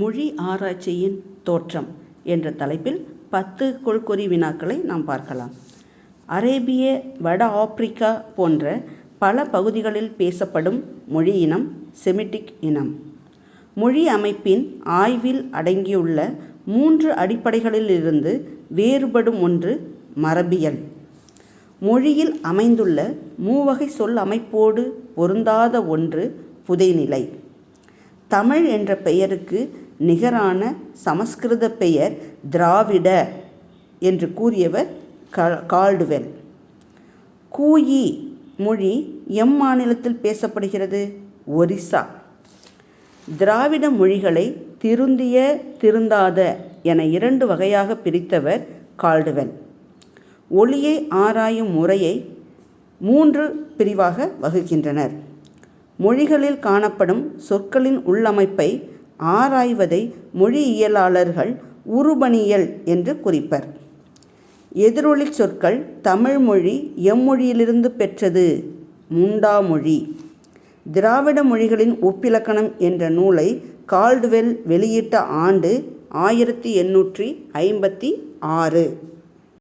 மொழி ஆராய்ச்சியின் தோற்றம் என்ற தலைப்பில் பத்து கொள்கொறி வினாக்களை நாம் பார்க்கலாம். அரேபிய வட ஆப்பிரிக்கா போன்ற பல பகுதிகளில் பேசப்படும் மொழி இனம் செமிட்டிக் இனம். மொழி அமைப்பின் ஆய்வில் அடங்கியுள்ள மூன்று அடிப்படைகளிலிருந்து வேறுபடும் ஒன்று மரபியல். மொழியில் அமைந்துள்ள மூவகை சொல் அமைப்போடு பொருந்தாத ஒன்று புதைநிலை. தமிழ் என்ற பெயருக்கு நிகரான சமஸ்கிருத பெயர் திராவிட என்று கூறியவர் க கால்டுவெல். கூயி மொழி எம் மாநிலத்தில் பேசப்படுகிறது? ஒரிசா. திராவிட மொழிகளை திருந்திய திருந்தாத என இரண்டு வகையாக பிரித்தவர் கால்டுவெல். ஒளியை ஆராயும் முறையை மூன்று பிரிவாக வகுக்கின்றனர். மொழிகளில் காணப்படும் சொற்களின் உள்ளமைப்பை ஆராய்வதை மொழியியலாளர்கள் உருபணியல் என்று குறிப்பர். எதிரொலி சொற்கள் தமிழ் மொழி எம்மொழியிலிருந்து பெற்றது. முண்டாமொழி திராவிட மொழிகளின் ஒப்பிலக்கணம் என்ற நூலை கால்டுவெல் வெளியிட்ட ஆண்டு ஆயிரத்தி எண்ணூற்றி ஐம்பத்தி ஆறு.